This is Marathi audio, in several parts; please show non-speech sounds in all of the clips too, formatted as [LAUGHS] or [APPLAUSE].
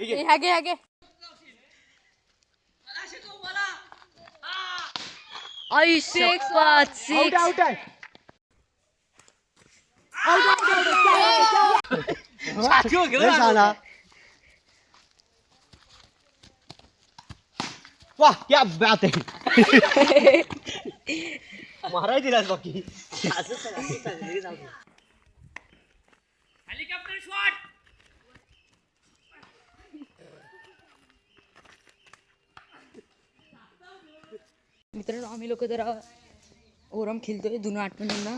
हे ह्या घे ह्या घे आई सिक्स पाच आउट सिक्स आउट आहे छान वाह क्या बात आहे माराय दिलास बाकी मित्रांनो आम्ही लोक जरा ओरम खेळतोय जुनं आठवणींना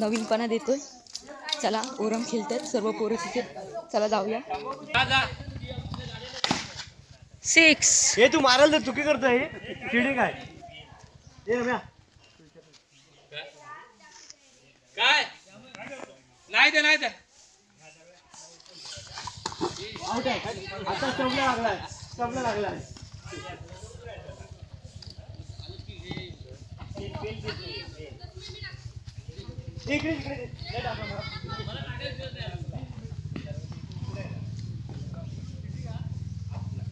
नवीनपणा देतोय. चला ओरम खेळतात सर्व पोरं तिथे. चला जाऊया. सिक्स हे तू मारायला तर चुकी करतोय. चिडी काय? हे रम्या. काय? नाही ते नाही ते आउट आहे आता स्टंपला लागलाय स्टंपला लागलाय इकडे इकडे लय टाका मला.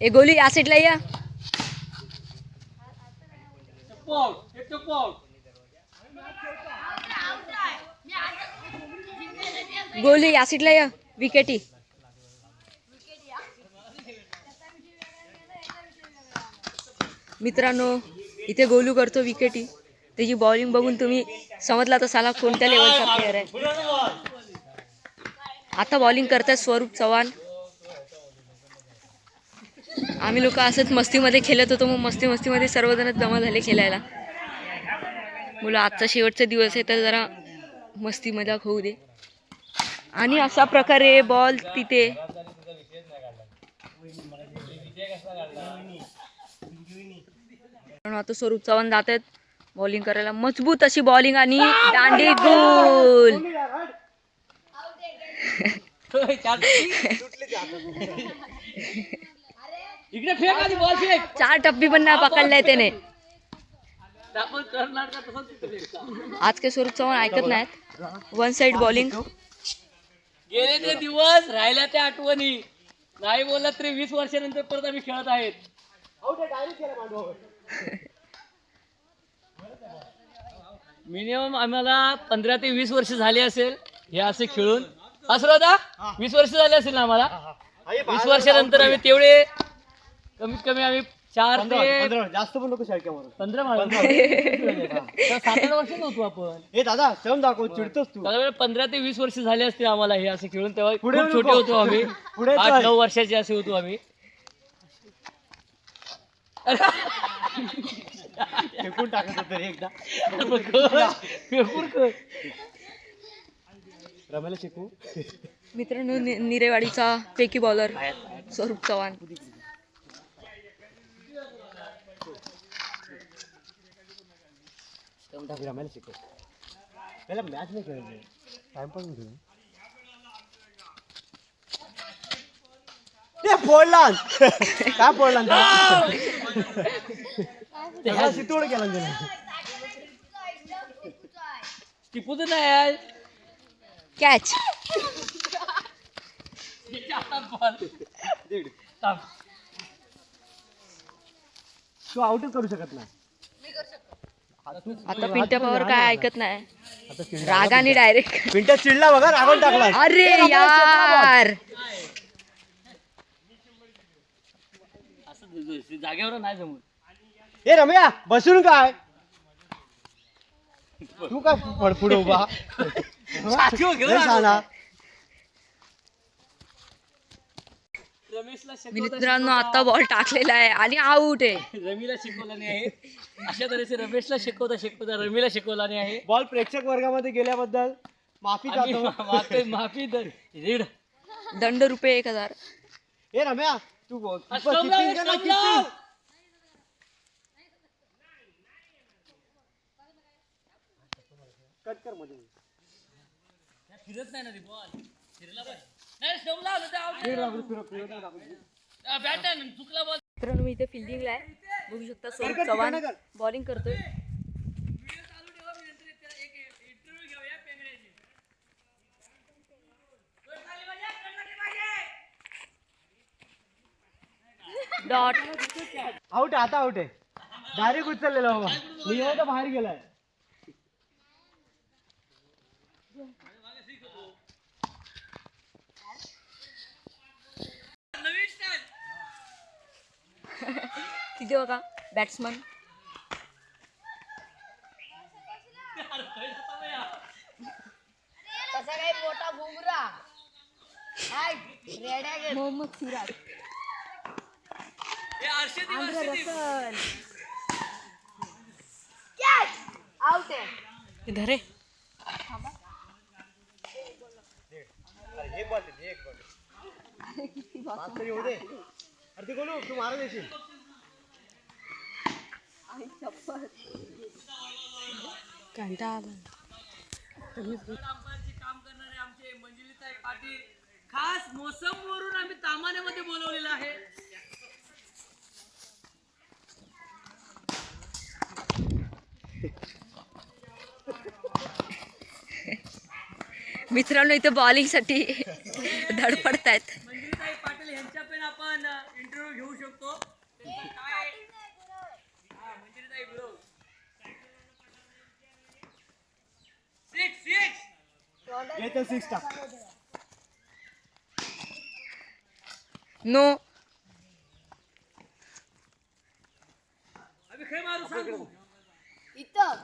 ए गोली या साईडला या. गोली या साईडला या. विकेटी. मित्रांनो इथे गोलू करतो विकेटी. त्याची बॉलिंग बघून तुम्ही समजला तर साला कोणत्या लेवलचा प्लेअर आहे. आता बॉलिंग करतायत स्वरूप चव्हाण. आम्ही लोक असंच मस्तीमध्ये खेळत होतो मग मस्ती मस्तीमध्ये सर्वजण जमा झाले खेळायला. मुलं आजचा शेवटचा दिवस आहे तर जरा मस्ती मजाक होऊ दे. आणि अशा प्रकारे बॉल तिथे. आता स्वरूप चव्हाण जात आहेत बॉलिंग करायला मजबूत अशी बॉलिंग आणि दांडी गोल. [LAUGHS] इकडे फेक आधी बॉल फेक. चार टप्पी पण नाही पकडलाय त्याने. आज काही स्वरूप चव्हाण ऐकत नाहीत. वन साइड बॉलिंग गेले ते दिवस राहिल्या त्या आठवणी. नाही बोलला तरी वीस वर्षानंतर परत आम्ही खेळत आहेत [LAUGHS] आउट आहे डायरेक्ट केला मांडवावर मिनिमम आम्हाला पंधरा ते वीस वर्ष झाले असेल हे असे खेळून. असं होता वीस वर्ष झाले असेल ना आम्हाला? वीस वर्षानंतर आम्ही तेवढे कमीत कमी आम्ही चार ते जास्त पण नको शाळक्या मारून पंधरा सात आठ वर्ष नव्हतो आपण. हे दादा सम दाखव चिडतोस तू. त्यावेळी पंधरा ते वीस वर्ष झाले असतील आम्हाला हे असे खेळून. तेव्हा पुढे छोटे. होतो आम्ही. पुढे आठ. नऊ वर्षाचे असे होतो आम्ही. [LAUGHS] फेकून टाकत होतं रे एकदा पेपर कर. रम्याला शिकू. मित्रांनो नि- निरेवाडीचा फेकी बॉलर स्वरूप चव्हाण. रम्याला शिकू. पहिला मॅच नाही खेळायचं. टाइमपास नाही खेळू ए फोडला. काय फोडला? [LAUGHS] [LAUGHS] त्याला शितोड केला त्याने? टिपूच नाही आहे. कॅच त्याच्या हातात ball. दीड. थांब. तू आउटच करू शकत नाही. आता पिंट्या पवार काय ऐकत नाही. आता रागाने डायरेक्ट पिंट्या चिडला बघा रागवून टाकला. अरे यार. असं जागेवर नाही जमून ए रम्या बसून काय? तू काय फडफड उभा? [LAUGHS] लय शहाणा. रमेशला मित्रांनो आता बॉल टाकलेला आहे आणि आऊट आहे. रमीला शिकवला नाही आहे. अशा तऱ्हेचे रमेशला शिकवता शिकवता रमीला शिकवला नाही आहे. बॉल प्रेक्षक वर्गामध्ये गेल्याबद्दल माफी आम्ही चाहतो. मा- माफी माफी दर रीड. दंड रुपये एक हजार. ए रम्या तू बोल कट कर मध्ये. फिरत नाही ना रे बॉल. फिरला बॉल. मित्रांनो मी इथे फिल्डिंगला आहे. बघू शकता सोहम चव्हाण बॉलिंग करतोय. डॉट आउट आता आउट आहे. डायरेक्ट उचललेला बाबा. मी तर बाहेर गेलाय. किती बघा बॅट्समन तसा काही मोठा बुमरा. हाय रेड्या मोहम्मद सिराज. हे अर्षदीप अर्षदीप कॅच आउट आहे. धरे अरे एक बॉल दे एक बॉल पाच तरी होऊ दे. अरे ते कोण तू मारा देशील काम करणारे आमचे मंजिलीताई पाटील खास मोसम वरून आम्ही तामान्यामध्ये बोलवलेलं आहे. मित्रांनो इथे बॉलिंगसाठी धडपडतायत. मंजिलीताई पाटील यांच्या पण आपण इंटरव्ह्यू घेऊ शकतो. त्यांचं काय हा मंजिलीताई ब्रो सिक्स सिक्स टाक. नो.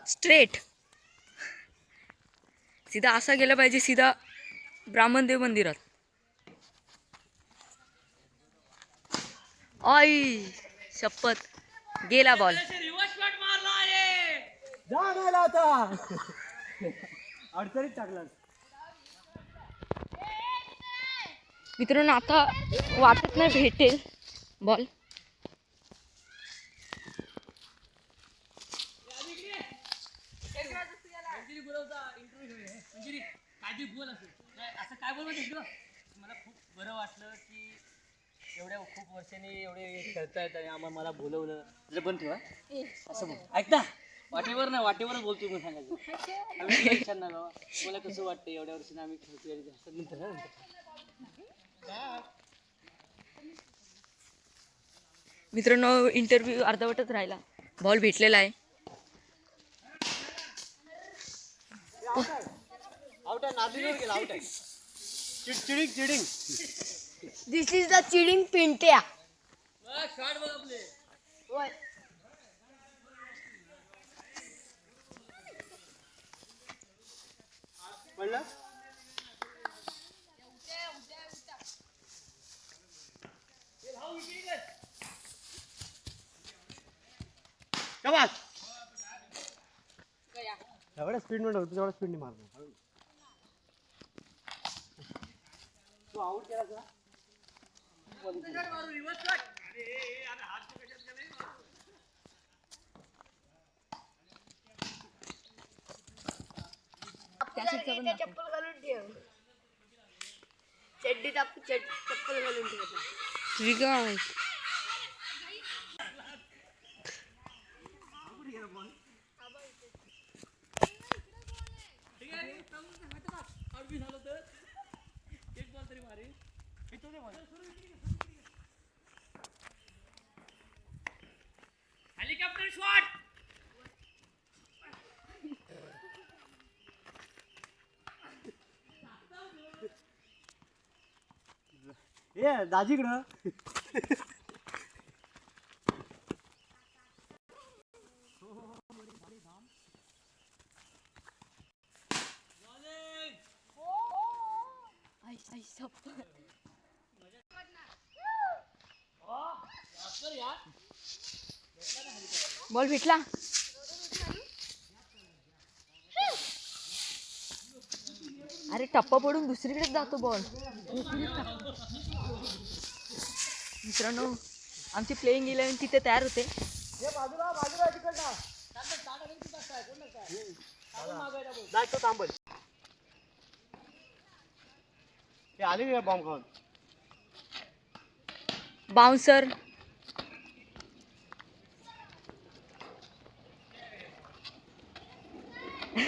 स्ट्रेट सीधा असा गेला पाहिजे सीधा ब्राह्मणदेव मंदिरात. आई शपथ. गेला बॉल रिव्हर्स शॉट मारला आहे. जा नाही आता. अडचणीत टाकला मित्रांनो आता वाटत नाही भेटेल. बॉल. असं काय बोल? मला खूप बरं वाटलं की एवढ्या खूप वर्षांनी एवढे खेळतायत आणि आम्हाला मला बोलवलं. जर पण ठेवा असं बोल ऐक ना वाटेवर ना वाटेवरच बोलतो मी सांगायचं. आम्ही नाही बाबा मला कसं वाटतं एवढ्या वर्षांनी आम्ही असं नंतर ना नंतर [LAUGHS] मित्रांनो इंटरव्ह्यू अर्धवटच राहिला. बॉल भेटलेला आहे. This is the chiding Pintya shot बघ आपले होय म्हणलं शाबास एवढ्या स्पीडमध्ये होतं तेवढ्या स्पीडने मारणार. तू आउट केला का? रिव्हर्स शॉट अरे अरे हात कशात गेले? इथे चप्पल घालून ठेव. चड्डी चप्पल घालून आहे चांगलं ते हातात टाक. आउट बी झालं तर एक बॉल तरी मारे हेलिकॉप्टर शॉट ए दाजीकडं. बॉल भेटला. अरे टप्पा पडून दुसरीकडेच जातो बॉल मित्रांनो आमची प्लेइंग इलेव्हन तिथे तयार होते. Bouncer. Yeah,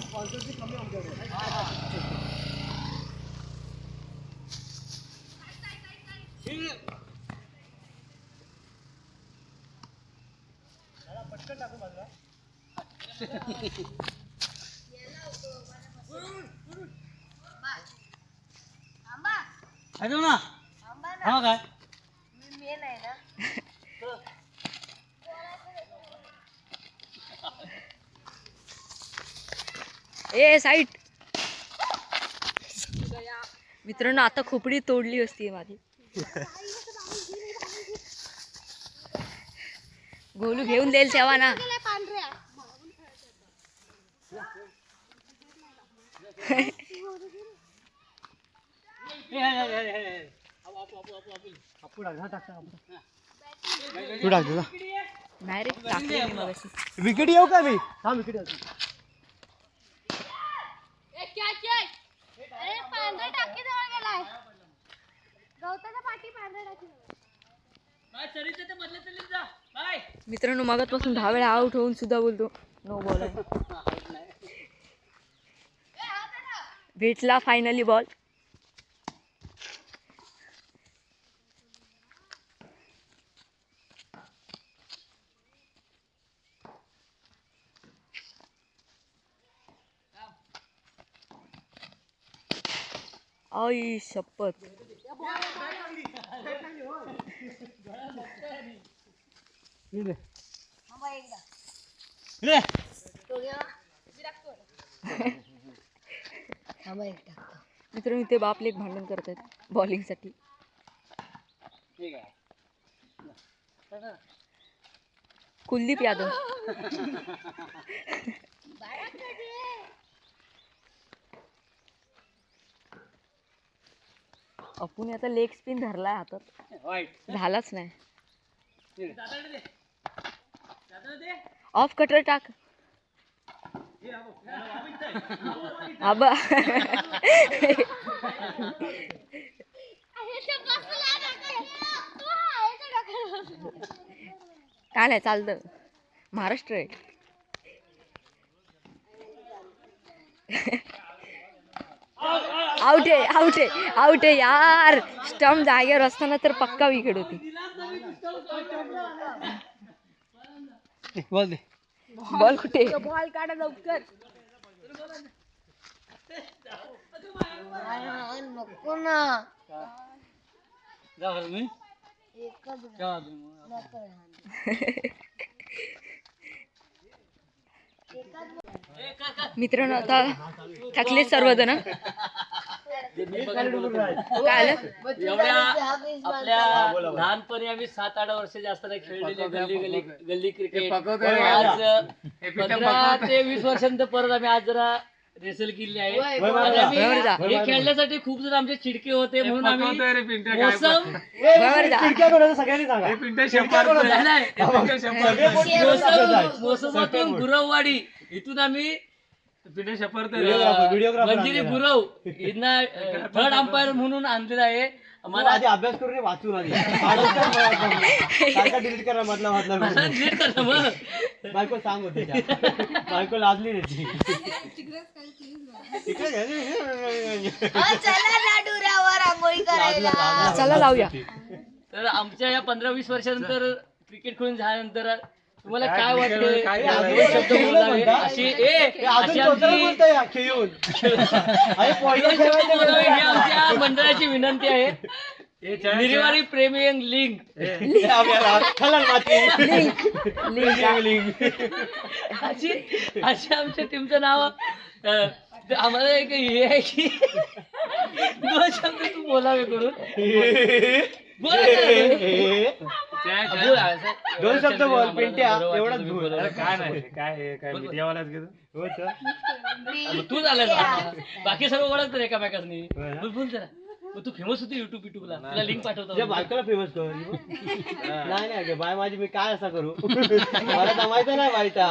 sponsors are coming on. ऐकू ना हा काय? मी मेन आहे ना ए साईट. मित्रांनो आता खोपडी तोडली असती माझी. गोलू घेऊन देईल तेव्हा ना पांढऱ्या आपू टाक हा टाक तू टाक तुझा नाही रे टाकली मी मगाशी विकेट येऊ का मी हा विकेट येऊ अरे पांढऱ्या टाकी जवळ गेलाय गवताच्या पाठी टाकी मित्रांनो मगातपासून दहा वेळा आउट होऊन सुद्धा बोलतो. No ball. भेटला फायनली बॉल आई शपथ. [LAUGHS] आंबा एक टाकतो. मित्रांनो इथे बापले एक भांडण करत आहेत बॉलिंगसाठी कुलदीप यादव. आपण आता लेग स्पिन धरलाय हातात. झालाच नाही. दादा दे. दादा दे. ऑफ कटर टाक. आबा काय नाही चालतं. महाराष्ट्र आहे. आउट आहे आउट आहे आउट आहे यार. स्टंप जागेवर असताना तर पक्का विकेट होती. बोल कुठे? बॉल काढा लवकर. नको ना. मित्रांनो आता थकले सर्वजण. काय आलं? एवढ्या आपल्या लहानपणी आम्ही सात आठ वर्ष जास्त नाही खेळलेले गल्ली गल्ली गल्ली क्रिकेट आज पंधरा ते वीस वर्षांनंतर परत आम्ही आज जरा रेसल केली आहे. आणि आम्ही. हे खेळण्यासाठी खूप जण आमचे चिडके होते म्हणून आम्ही मोसम बरोबर जा. खिडक्या कोणाचं सगळ्यांनी सांगा. नाही, नाही. सगळे बोट मोसम मोसमातून गुरववाडी इथून आम्ही मंजिरी गुरव यांना थर्ड अंपायर म्हणून आणलेलं आहे. मला आधी अभ्यास करून वाचून आधी डिलीट करा मधला मधला. नीट करणं मग. बायको सांग होती. बायको लाजली नाही आंघोळी करायला. चला लावूया. तर आमच्या या पंधरा वीस वर्षानंतर क्रिकेट खेळून झाल्यानंतर तुम्हाला काय वाटतं अशी हे हा, ही [LAUGHS] आमच्या मंडळाची विनंती आहे. निरीवारी प्रेमी लिंक अशी अशी आमच्या टीमचं नाव आम्हाला एक हे आहे की दोन शब्द तू बोलावे करून. दोन शब्द बोल, पिंट्या, बोल. बरोबर. काय नाही काय काय मीडियावालाच घेतो हो तर. तू झालं ना. बाकी सर्व ओळखतात एकामेकांनी? बोल बोल जरा. मग तू फेमस होती युट्यूब युट्यूबला तुला लिंक पाठवतो. बायकोला फेमस कर. नाही नाही अगं, बाय माझी मी काय असा करू? मला जमायचं नाही बायचा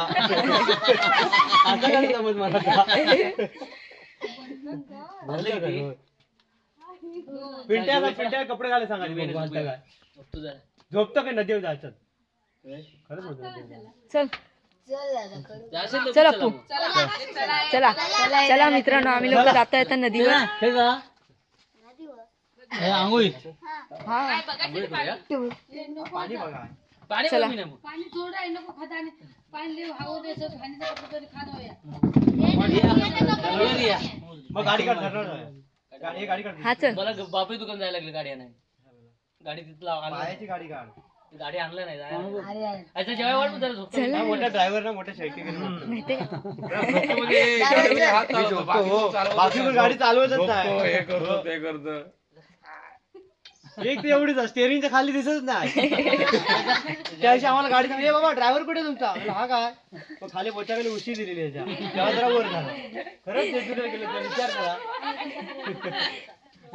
असं काय समज मला? पिंट्या पिंट्या कपडे घाले सांगा वेळ बघू, घालता काय झोपतो का नदीवर जायचं खरंच. चल चल चला चला पू. मग. चला चला मित्रांनो आम्ही लोक जाता येता नदीवर हे? हे आंघोळी हा आंघोळी करूया? पाणी बघा पाणी चला. मग. गाडी काढ हे गाडी काढ. हा चल. मला ग- बापी दुकान जायला लागली गाडी नाही गाडी तिथला आणलं. पायाची गाडी काढ. गाडी आणलं नाही जायला. अरे अरे. अच्छा जेवाय वाट मग जरा झोपतो. हा मोठा ड्रायव्हर ना मोठ्या माहितीये का? बाकी पण गाडी चालवतच नाही. हे करतो ते करतो. एक तर एवढीच स्टेअरिंगच्या खाली दिसत नाही. त्याविषयी आम्हाला गाडी सांगली "ए बाबा ड्रायव्हर कुठे तुमचा? म्हणलं, हा काय? मग खाली पोचायला उशी दिलेली याच्या तेव्हा जरा वर झाला. खरंच जेजुरीला गेले विचार करा.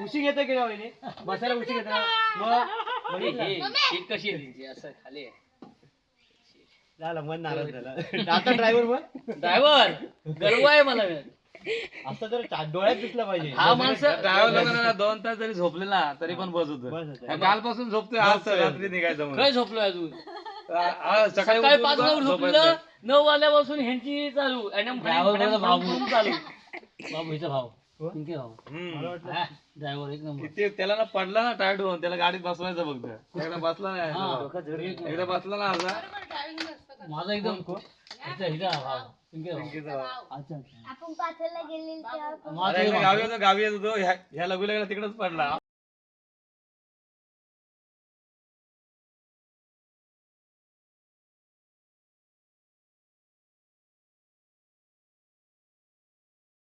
उशी घेता गेल्या वहिनी? बसायला उशी घेता मग? बघितलं? कशी आहे? असं खाली. झालं मन नाराज झाला. आता ड्रायव्हर मग? ड्रायव्हर गर्व आहे मला. असं तर डोळ्यात दिसलं पाहिजे हा माणसं ड्रायव्हर दोन तास जरी झोपलेला तरी पण बस होत. कालपासून झोपतोय आज तर रात्री निघायचं. काय झोपलोय अजून सकाळी पाच. झोपलं नऊ वाजल्यापासून ह्यांची चालू आणि भाऊ भाऊ भाऊ. ड्रायव्हर एक नंबर किती त्याला ना पडला ना टायर्ड होऊन त्याला गाडीत बसवायचं फक्त. एकदा बसला नाही. एकदा बसला ना असा माझा एकदम. गावी होतो गावी येत ह्या लगू लागला तिकडेच पडला.